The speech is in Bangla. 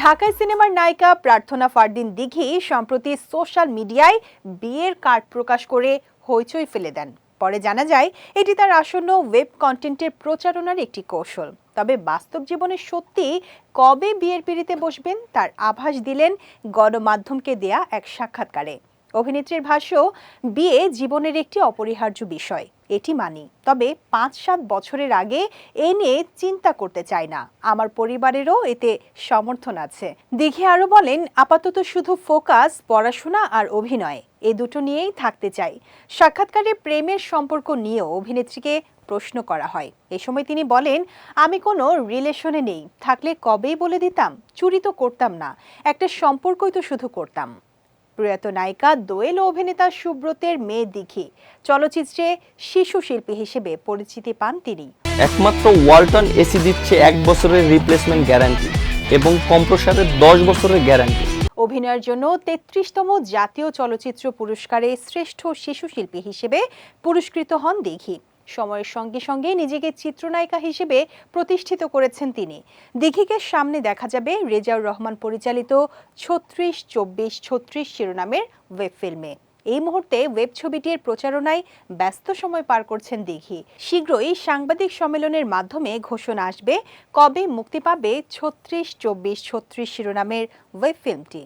ঢাকায় সিনেমার নায়িকা প্রার্থনা ফারদিন দিঘি সম্প্রতি সোশ্যাল মিডিয়ায় বিয়ের কার্ড প্রকাশ করে হইচই ফেলে দেন। পরে জানা যায়, এটি তার আসন্ন ওয়েব কন্টেন্টের প্রচারণার একটি কৌশল। তবে বাস্তব জীবনে সত্যি কবে বিয়ের পিড়িতে বসবেন তার আভাস দিলেন গণমাধ্যমকে দেয়া এক সাক্ষাৎকারে। অভিনেত্রীর ভাষ্য, বিয়ে জীবনের একটি অপরিহার্য বিষয়। এটি মানি। তবে পাঁচ সাত বছরের আগে এ নিয়ে চিন্তা করতে চাই না। আমার পরিবারেরও এতে সমর্থন আছে। দিঘে আরও বলেন, আপাতত শুধু ফোকাস, পড়াশোনা আর অভিনয়, এ দুটো নিয়েই থাকতে চাই। সাক্ষাৎকারে প্রেমের সম্পর্ক নিয়েও অভিনেত্রীকে প্রশ্ন করা হয়। এ সময় তিনি বলেন, আমি কোনো রিলেশনে নেই। থাকলে কবেই বলে দিতাম? চুরি তো করতাম না। একটা সম্পর্কই তো শুধু করতাম। প্রয়াত নায়িকা দোয়েল অভিনেতা সুব্রতের মেয়ে দিঘি। চলচ্চিত্রে শিশু শিল্পী হিসেবে পরিচিতি পান তিনি। একমাত্র ওয়ালটন এসি দিচ্ছে এক বছরের রিপ্লেসমেন্ট গ্যারান্টি এবং কম্প্রসারের দশ বছরের গ্যারান্টি অভিনয়ের জন্য তেত্রিশতম জাতীয় চলচ্চিত্র পুরস্কারে শ্রেষ্ঠ শিশু শিল্পী হিসেবে পুরস্কৃত হন দিঘি। সময়ের সঙ্গে সঙ্গে নিজেকে চিত্রনায়িকা হিসেবে প্রতিষ্ঠিত করেছেন তিনি। দিঘিকে সামনে দেখা যাবে রেজাউর রহমান পরিচালিত ছত্রিশ চব্বিশ ছত্রিশ শিরোনামের ওয়েব ফিল্মে। এই মুহূর্তে ওয়েব ছবিটির প্রচারণায় ব্যস্ত সময় পার করছেন দিঘি। শীঘ্রই সাংবাদিক সম্মেলনের মাধ্যমে ঘোষণা আসবে কবে মুক্তি পাবে ছত্রিশ চব্বিশ ছত্রিশ শিরোনামের ওয়েব ফিল্মটি।